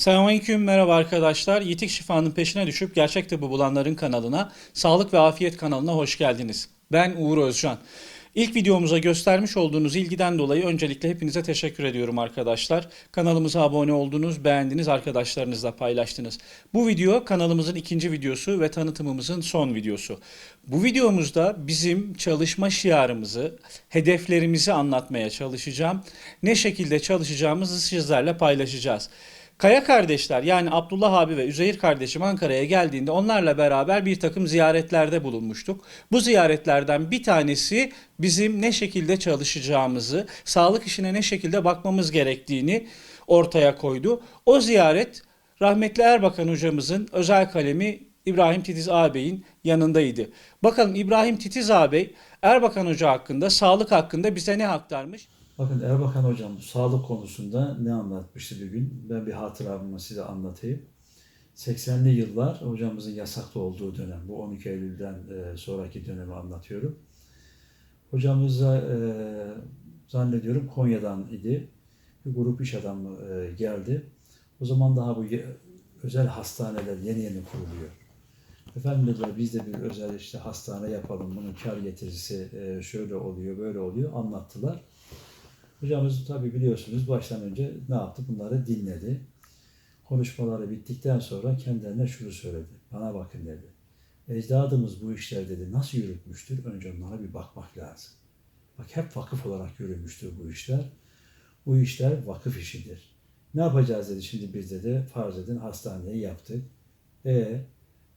Selamünaleyküm, merhaba arkadaşlar. Yitik Şifa'nın peşine düşüp gerçek tıbbı bulanların kanalına, Sağlık ve Afiyet kanalına hoş geldiniz. Ben Uğur Özcan. İlk videomuza göstermiş olduğunuz ilgiden dolayı öncelikle hepinize teşekkür ediyorum arkadaşlar. Kanalımıza abone oldunuz, beğendiniz, arkadaşlarınızla paylaştınız. Bu video kanalımızın ikinci videosu ve tanıtımımızın son videosu. Bu videomuzda bizim çalışma şiarımızı, hedeflerimizi anlatmaya çalışacağım. Ne şekilde çalışacağımızı sizlerle paylaşacağız. Kaya kardeşler yani Abdullah abi ve Üzeyir kardeşim Ankara'ya geldiğinde onlarla beraber bir takım ziyaretlerde bulunmuştuk. Bu ziyaretlerden bir tanesi bizim ne şekilde çalışacağımızı, sağlık işine ne şekilde bakmamız gerektiğini ortaya koydu. O ziyaret rahmetli Erbakan hocamızın özel kalemi İbrahim Titiz ağabeyin yanındaydı. Bakalım İbrahim Titiz ağabey Erbakan hoca hakkında, sağlık hakkında bize ne aktarmış? Bakın Erbakan Hocam sağlık konusunda ne anlatmıştı bir gün? Ben bir hatıramı size anlatayım. 80'li yıllar hocamızın yasakta olduğu dönem. Bu 12 Eylül'den e, sonraki dönemi anlatıyorum. Hocamıza e, zannediyorum Konya'dan idi. Bir grup iş adamı e, geldi. O zaman daha bu özel hastaneler yeni yeni kuruluyor. Efendim dediler biz de bir özel işte hastane yapalım. Bunun kar getirisi şöyle oluyor, böyle oluyor. Anlattılar. Hocamız tabi biliyorsunuz baştan önce ne yaptı? Bunları dinledi. Konuşmaları bittikten sonra kendilerine şunu söyledi. Bana bakın dedi. Ecdadımız bu işler dedi nasıl yürütmüştür? Önce onlara bir bakmak lazım. Bak hep vakıf olarak yürümüştür bu işler. Bu işler vakıf işidir. Ne yapacağız dedi şimdi biz dedi farz edin hastaneyi yaptık. E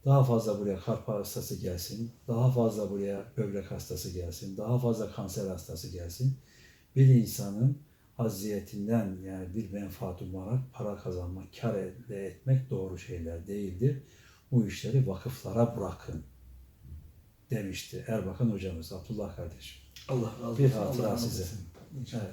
daha fazla buraya kalp hastası gelsin, daha fazla buraya böbrek hastası gelsin, daha fazla kanser hastası gelsin bir insanın aziyetinden yani bir menfaat umarak para kazanmak, kar elde etmek doğru şeyler değildir. Bu işleri vakıflara bırakın demişti Erbakan hocamız, Abdullah kardeşim. Allah razı Bir olsun. hatıra Allah size. Evet.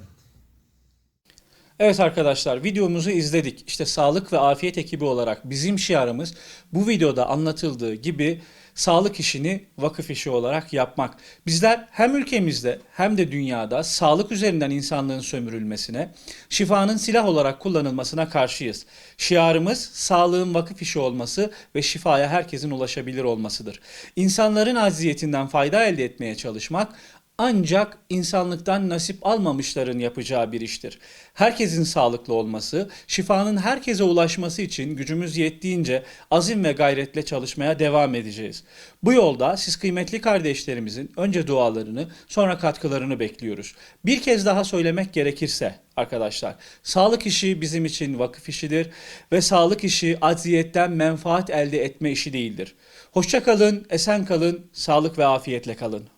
Evet arkadaşlar videomuzu izledik. İşte sağlık ve afiyet ekibi olarak bizim şiarımız bu videoda anlatıldığı gibi sağlık işini vakıf işi olarak yapmak. Bizler hem ülkemizde hem de dünyada sağlık üzerinden insanlığın sömürülmesine, şifanın silah olarak kullanılmasına karşıyız. Şiarımız sağlığın vakıf işi olması ve şifaya herkesin ulaşabilir olmasıdır. İnsanların aziyetinden fayda elde etmeye çalışmak ancak insanlıktan nasip almamışların yapacağı bir iştir. Herkesin sağlıklı olması, şifanın herkese ulaşması için gücümüz yettiğince azim ve gayretle çalışmaya devam edeceğiz. Bu yolda siz kıymetli kardeşlerimizin önce dualarını, sonra katkılarını bekliyoruz. Bir kez daha söylemek gerekirse arkadaşlar, sağlık işi bizim için vakıf işidir ve sağlık işi aziyetten menfaat elde etme işi değildir. Hoşça kalın, esen kalın, sağlık ve afiyetle kalın.